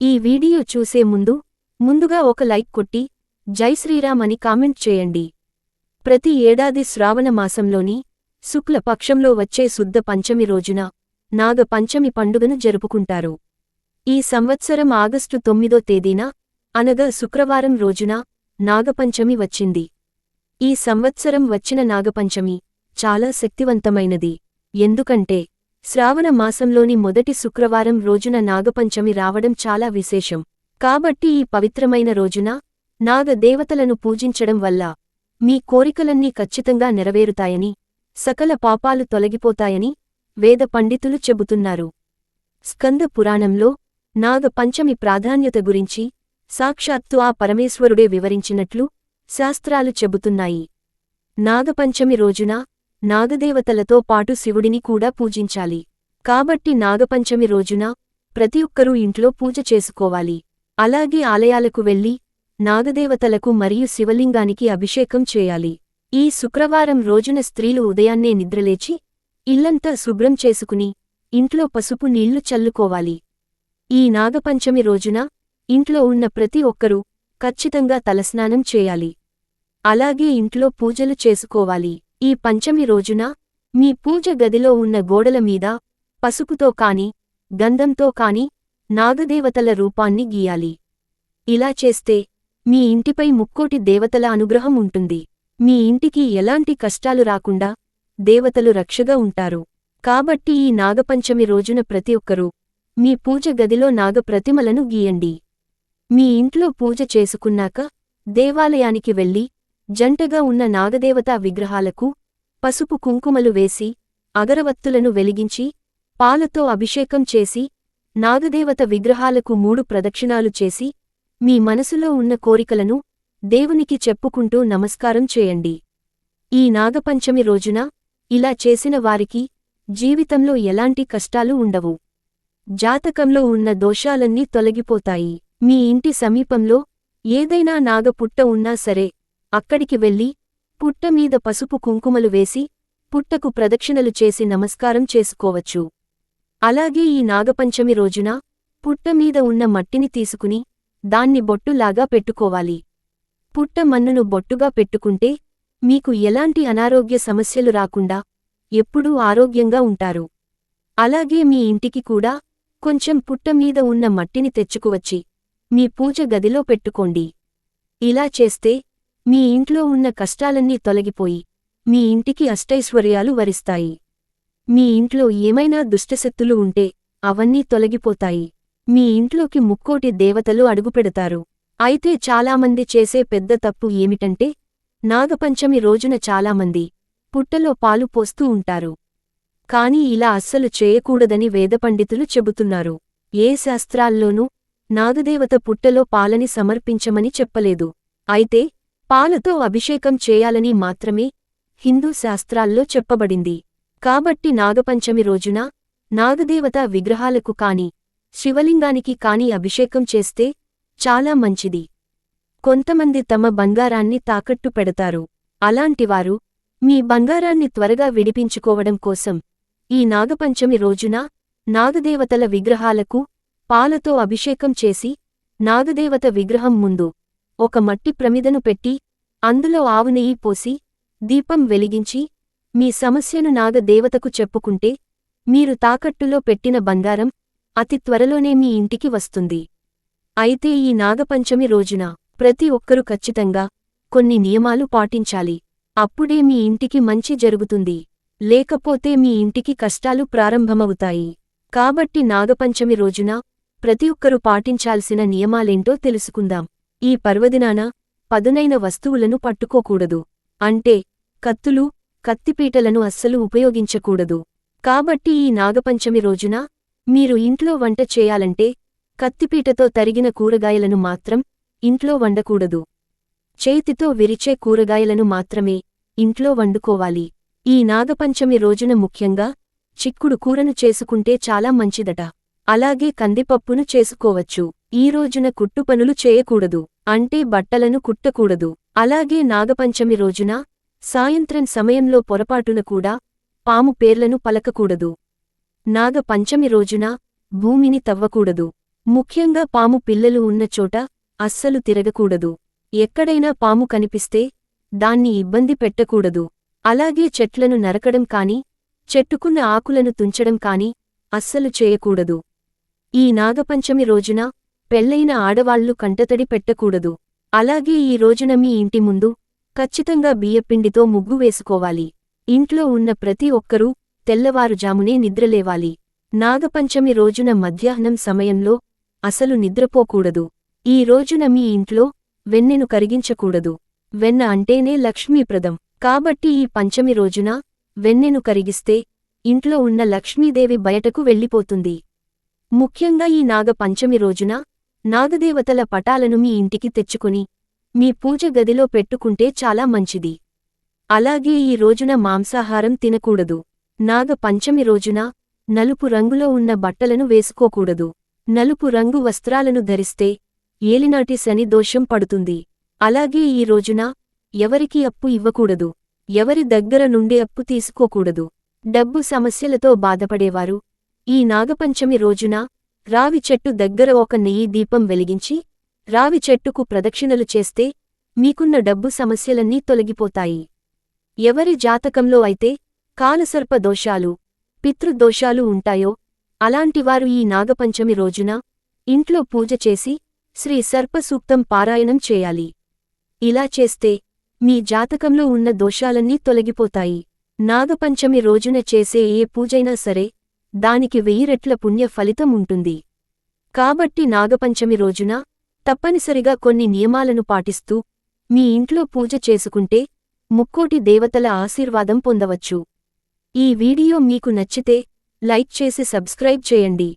ఈ వీడియో చూసే ముందు ముందుగా ఒక లైక్ కొట్టి జై శ్రీరామ్ అని కామెంట్ చేయండి. ప్రతి ఏడాది శ్రావణ మాసంలోని శుక్ల పక్షంలో వచ్చే శుద్ధ పంచమి రోజున నాగ పంచమి పండుగను జరుపుకుంటారు. ఈ సంవత్సరం ఆగస్టు తొమ్మిదో తేదీన అనగా శుక్రవారం రోజున నాగపంచమి వచ్చింది. ఈ సంవత్సరం వచ్చిన నాగపంచమి చాలా శక్తివంతమైనది. ఎందుకంటే శ్రావణ మాసంలోని మొదటి శుక్రవారం రోజున నాగపంచమి రావడం చాలా విశేషం. కాబట్టి ఈ పవిత్రమైన రోజున నాగదేవతలను పూజించడం వల్ల మీ కోరికలన్నీ ఖచ్చితంగా నెరవేరుతాయని సకల పాపాలు తొలగిపోతాయని వేద పండితులు చెబుతున్నారు. స్కంద పురాణంలో నాగపంచమి ప్రాధాన్యత గురించి సాక్షాత్తు ఆ పరమేశ్వరుడే వివరించినట్లు శాస్త్రాలు చెబుతున్నాయి. నాగపంచమి రోజున నాగదేవతలతో పాటు శివుడిని కూడా పూజించాలి. కాబట్టి నాగపంచమి రోజున ప్రతి ఒక్కరూ ఇంట్లో పూజ చేసుకోవాలి. అలాగే ఆలయాలకు వెళ్ళి నాగదేవతలకు మరియు శివలింగానికి అభిషేకం చేయాలి. ఈ శుక్రవారం రోజున స్త్రీలు ఉదయాన్నే నిద్రలేచి ఇల్లంతా శుభ్రం చేసుకుని ఇంట్లో పసుపు నీళ్ళు చల్లుకోవాలి. ఈ నాగపంచమి రోజున ఇంట్లో ఉన్న ప్రతి ఒక్కరూ ఖచ్చితంగా తలస్నానం చేయాలి. అలాగే ఇంట్లో పూజలు చేసుకోవాలి. ఈ పంచమి రోజున మీ పూజ గదిలో ఉన్న గోడల మీద పసుపుతో కాని గంధంతో కాని నాగదేవతల రూపాన్ని గీయాలి. ఇలా చేస్తే మీ ఇంటిపై ముక్కోటి దేవతల అనుగ్రహం ఉంటుంది. మీ ఇంటికి ఎలాంటి కష్టాలు రాకుండా దేవతలు రక్షగా ఉంటారు. కాబట్టి ఈ నాగపంచమి రోజున ప్రతి ఒక్కరూ మీ పూజ గదిలో నాగప్రతిమలను గీయండి. మీ ఇంట్లో పూజ చేసుకున్నాక దేవాలయానికి వెళ్ళి జంటగా ఉన్న నాగదేవతా విగ్రహాలకు పసుపు కుంకుమలు వేసి అగరవత్తులను వెలిగించి పాలతో అభిషేకం చేసి నాగదేవత విగ్రహాలకు మూడు ప్రదక్షిణాలు చేసి మీ మనసులో ఉన్న కోరికలను దేవునికి చెప్పుకుంటూ నమస్కారం చేయండి. ఈ నాగపంచమి రోజున ఇలా చేసిన వారికి జీవితంలో ఎలాంటి కష్టాలు ఉండవు. జాతకంలో ఉన్న దోషాలన్నీ తొలగిపోతాయి. మీ ఇంటి సమీపంలో ఏదైనా నాగపుట్ట ఉన్నా సరే అక్కడికి వెళ్ళి పుట్టమీద పసుపు కుంకుమలు వేసి పుట్టకు ప్రదక్షిణలు చేసి నమస్కారం చేసుకోవచ్చు. అలాగే ఈ నాగపంచమి రోజున పుట్టమీద ఉన్న మట్టిని తీసుకుని దాన్ని బొట్టులాగా పెట్టుకోవాలి. పుట్ట మన్నును బొట్టుగా పెట్టుకుంటే మీకు ఎలాంటి అనారోగ్య సమస్యలు రాకుండా ఎప్పుడూ ఆరోగ్యంగా ఉంటారు. అలాగే మీ ఇంటికి కూడా కొంచెం పుట్టమీద ఉన్న మట్టిని తెచ్చుకువచ్చి మీ పూజ గదిలో పెట్టుకోండి. ఇలా చేస్తే మీ ఇంట్లో ఉన్న కష్టాలన్నీ తొలగిపోయి మీ ఇంటికి అష్టైశ్వర్యాలు వరిస్తాయి. మీ ఇంట్లో ఏమైనా దుష్టశక్తులు ఉంటే అవన్నీ తొలగిపోతాయి. మీ ఇంట్లోకి ముక్కోటి దేవతలు అడుగుపెడతారు. అయితే చాలామంది చేసే పెద్ద తప్పు ఏమిటంటే నాగపంచమి రోజున చాలామంది పుట్టలో పాలు పోస్తూ ఉంటారు. కాని ఇలా అస్సలు చేయకూడదని వేదపండితులు చెబుతున్నారు. ఏ శాస్త్రాల్లోనూ నాగదేవత పుట్టలో పాలని సమర్పించమని చెప్పలేదు. అయితే పాలతో అభిషేకం చేయాలని మాత్రమే హిందూ శాస్త్రాల్లో చెప్పబడింది. కాబట్టి నాగపంచమి రోజున నాగదేవత విగ్రహాలకు కాని శివలింగానికి కాని అభిషేకం చేస్తే చాలా మంచిది. కొంతమంది తమ బంగారాన్ని తాకట్టు పెడతారు. అలాంటివారు మీ బంగారాన్ని త్వరగా విడిపించుకోవడం కోసం ఈ నాగపంచమి రోజున నాగదేవతల విగ్రహాలకు పాలతో అభిషేకం చేసి నాగదేవత విగ్రహం ముందు ఒక మట్టి ప్రమిదను పెట్టి అందులో ఆవునెయ్యి పోసి దీపం వెలిగించి మీ సమస్యను నాగదేవతకు చెప్పుకుంటే మీరు తాకట్టులో పెట్టిన బంగారం అతి త్వరలోనే మీ ఇంటికి వస్తుంది. అయితే ఈ నాగపంచమి రోజున ప్రతి ఒక్కరూ ఖచ్చితంగా కొన్ని నియమాలు పాటించాలి. అప్పుడే మీ ఇంటికి మంచి జరుగుతుంది. లేకపోతే మీ ఇంటికి కష్టాలు ప్రారంభమవుతాయి. కాబట్టి నాగపంచమి రోజున ప్రతి ఒక్కరూ పాటించాల్సిన నియమాలేంటో తెలుసుకుందాం. ఈ పర్వదినాన పదునైన వస్తువులను పట్టుకోకూడదు. అంటే కత్తులు కత్తిపీటలను అస్సలు ఉపయోగించకూడదు. కాబట్టి ఈ నాగపంచమి రోజున మీరు ఇంట్లో వంట చేయాలంటే కత్తిపీటతో తరిగిన కూరగాయలను మాత్రం ఇంట్లో వండకూడదు. చేతితో విరిచే కూరగాయలను మాత్రమే ఇంట్లో వండుకోవాలి. ఈ నాగపంచమి రోజున ముఖ్యంగా చిక్కుడు కూరను చేసుకుంటే చాలా మంచిదట. అలాగే కందిపప్పును చేసుకోవచ్చు. ఈ రోజున కుట్టుపనులు చేయకూడదు అంటే బట్టలను కుట్టకూడదు. అలాగే నాగపంచమి రోజున సాయంత్రం సమయంలో పొరపాటున కూడా పాము పేర్లను పలకకూడదు. నాగపంచమి రోజున భూమిని తవ్వకూడదు. ముఖ్యంగా పాము పిల్లలు ఉన్న చోట అస్సలు తిరగకూడదు. ఎక్కడైనా పాము కనిపిస్తే దాన్ని ఇబ్బంది పెట్టకూడదు. అలాగే చెట్లను నరకడం కాని చెట్టుకున్న ఆకులను తుంచడం కాని అస్సలు చేయకూడదు. ఈ నాగపంచమి రోజున పెళ్ళైన ఆడవాళ్ళు కంటతడి పెట్టకూడదు. అలాగే ఈ రోజున మీ ఇంటి ముందు ఖచ్చితంగా బియ్యపిండితో ముగ్గు వేసుకోవాలి. ఇంట్లో ఉన్న ప్రతి ఒక్కరూ తెల్లవారుజామునే నిద్రలేవాలి. నాగపంచమి రోజున మధ్యాహ్నం సమయంలో అసలు నిద్రపోకూడదు. ఈ రోజున మీ ఇంట్లో వెన్నెను కరిగించకూడదు. వెన్న అంటేనే లక్ష్మీప్రదం. కాబట్టి ఈ పంచమి రోజున వెన్నెను కరిగిస్తే ఇంట్లో ఉన్న లక్ష్మీదేవి బయటకు వెళ్ళిపోతుంది. ముఖ్యంగా ఈ నాగపంచమి రోజున నాగదేవతల పటాలను మీ ఇంటికి తెచ్చుకుని మీ పూజ గదిలో పెట్టుకుంటే చాలా మంచిది. అలాగే ఈ రోజున మాంసాహారం తినకూడదు. నాగ పంచమి రోజున నలుపు రంగులో ఉన్న బట్టలను వేసుకోకూడదు. నలుపు రంగు వస్త్రాలను ధరిస్తే ఏలినాటి శని దోషం పడుతుంది. అలాగే ఈ రోజున ఎవరికి అప్పు ఇవ్వకూడదు. ఎవరి దగ్గర నుండి అప్పు తీసుకోకూడదు. డబ్బు సమస్యలతో బాధపడేవారు. ఈ నాగపంచమి రోజున రావి చెట్టు దగ్గర ఒక నెయ్యి దీపం వెలిగించి రావి చెట్టుకు ప్రదక్షిణలు చేస్తే మీకున్న డబ్బు సమస్యలన్నీ తొలగిపోతాయి. ఎవరి జాతకంలో అయితే కాలసర్ప దోషాలు పితృదోషాలు ఉంటాయో అలాంటివారు ఈ నాగపంచమి రోజున ఇంట్లో పూజ చేసి శ్రీ సర్పసూక్తం పారాయణం చేయాలి. ఇలా చేస్తే మీ జాతకంలో ఉన్న దోషాలన్నీ తొలగిపోతాయి. నాగపంచమి రోజున చేసే ఏ పూజైనా సరే దానికి వెయ్యిరెట్ల పుణ్య ఫలితం ఉంటుంది. కాబట్టి నాగపంచమి రోజున తప్పనిసరిగా కొన్ని నియమాలను పాటిస్తూ మీ ఇంట్లో పూజ చేసుకుంటే ముక్కోటి దేవతల ఆశీర్వాదం పొందవచ్చు. ఈ వీడియో మీకు నచ్చితే లైక్ చేసి సబ్స్క్రైబ్ చేయండి.